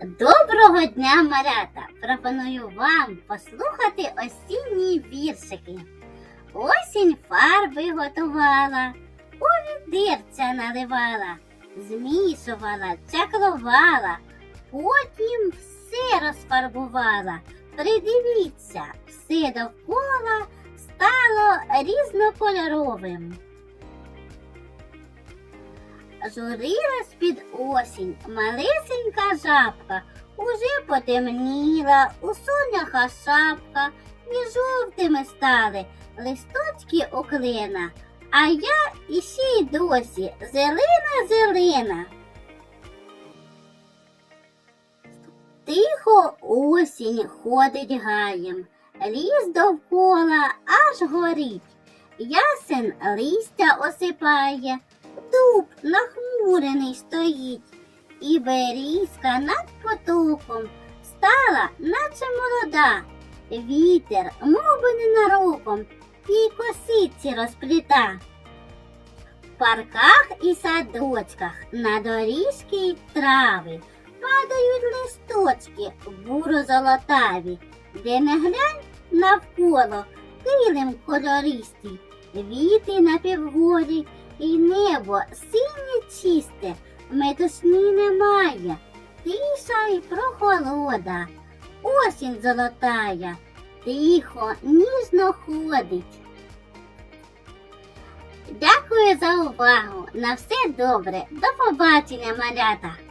Доброго дня, малята! Пропоную вам послухати осінні віршики. Осінь фарби готувала, у відерця наливала, змішувала, чаклувала, потім все розфарбувала. Придивіться, все довкола стало різнокольоровим. Журилась під осінь. Малесенька жабка, уже потемніла, у соняха шапка, і жовтими стали листочки оклена, а я іще й досі зелена зелена. Тихо осінь ходить гаєм, ліс довкола аж горить, ясен листя осипає, дуб нахмурений стоїть, і берізка над потоком стала, наче молода. Вітер, мов би ненароком, тій косиці розпліта. В парках і садочках на доріжки й трави падають листочки буро-золотаві, де не глянь навколо килим кольористий, віти на півгорі і небо синє чисте, метушні немає, тиша й прохолода, осінь золотая, тихо, ніжно ходить. Дякую за увагу. На все добре. До побачення, малята!